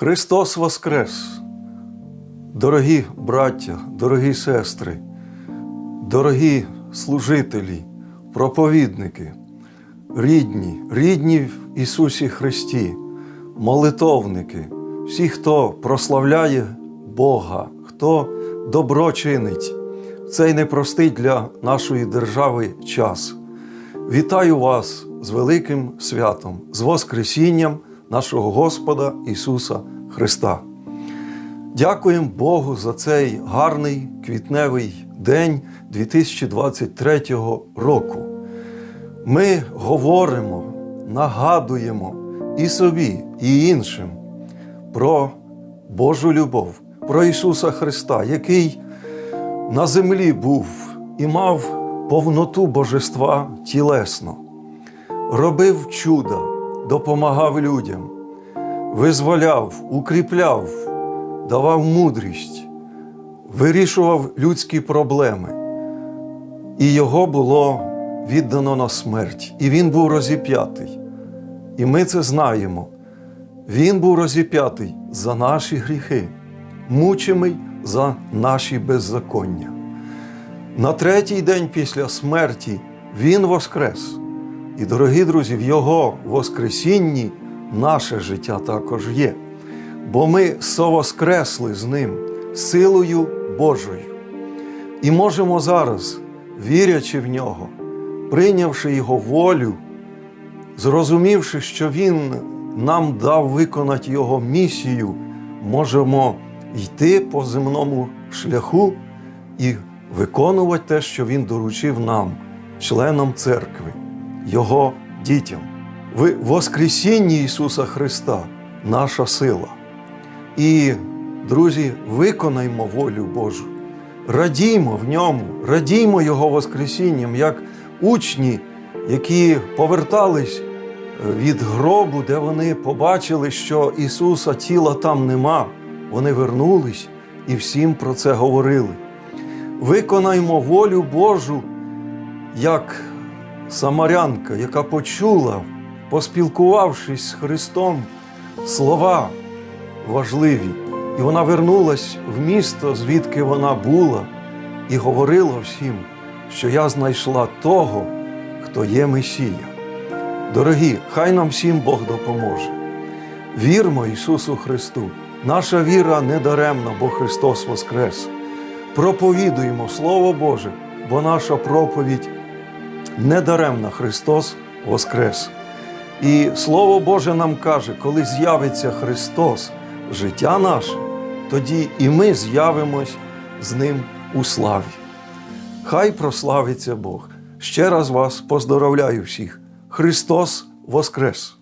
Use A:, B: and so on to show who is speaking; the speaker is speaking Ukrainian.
A: Христос Воскрес! Дорогі браття, дорогі сестри, дорогі служителі, проповідники, рідні, рідні в Ісусі Христі, молитовники, всі, хто прославляє Бога, хто добро чинить в цей непростий для нашої держави час. Вітаю вас з великим святом, з Воскресінням нашого Господа Ісуса Христа. Дякуємо Богу за цей гарний квітневий день 2023 року. Ми говоримо, нагадуємо і собі, і іншим про Божу любов, про Ісуса Христа, який на землі був і мав повноту божества тілесно, робив чуда, допомагав людям, визволяв, укріпляв, давав мудрість, вирішував людські проблеми. І його було віддано на смерть, і він був розіп'ятий. І ми це знаємо. Він був розіп'ятий за наші гріхи, мучимий за наші беззаконня. На третій день після смерті Він воскрес. І, дорогі друзі, в Його Воскресінні наше життя також є. Бо ми совоскресли з Ним силою Божою. І можемо зараз, вірячи в нього, прийнявши Його волю, зрозумівши, що Він нам дав виконати Його місію, можемо йти по земному шляху і виконувати те, що Він доручив нам, членам церкви, Його дітям. В Воскресінні Ісуса Христа наша сила. І, друзі, виконаймо волю Божу, радіймо в ньому, радіймо Його Воскресінням, як учні, які повертались від гробу, де вони побачили, що Ісуса тіла там нема. Вони вернулись і всім про це говорили. Виконаймо волю Божу, як самарянка, яка почула, поспілкувавшись з Христом, слова важливі. І вона вернулась в місто, звідки вона була, і говорила всім, що я знайшла того, хто є Месія. Дорогі, хай нам всім Бог допоможе. Вірмо Ісусу Христу. Наша віра не даремна, бо Христос Воскрес. Проповідуємо Слово Боже, бо наша проповідь не даремна Христос Воскрес. І Слово Боже нам каже, коли з'явиться Христос, життя наше, тоді і ми з'явимось з Ним у славі. Хай прославиться Бог. Ще раз вас поздоровляю всіх. Христос Воскрес!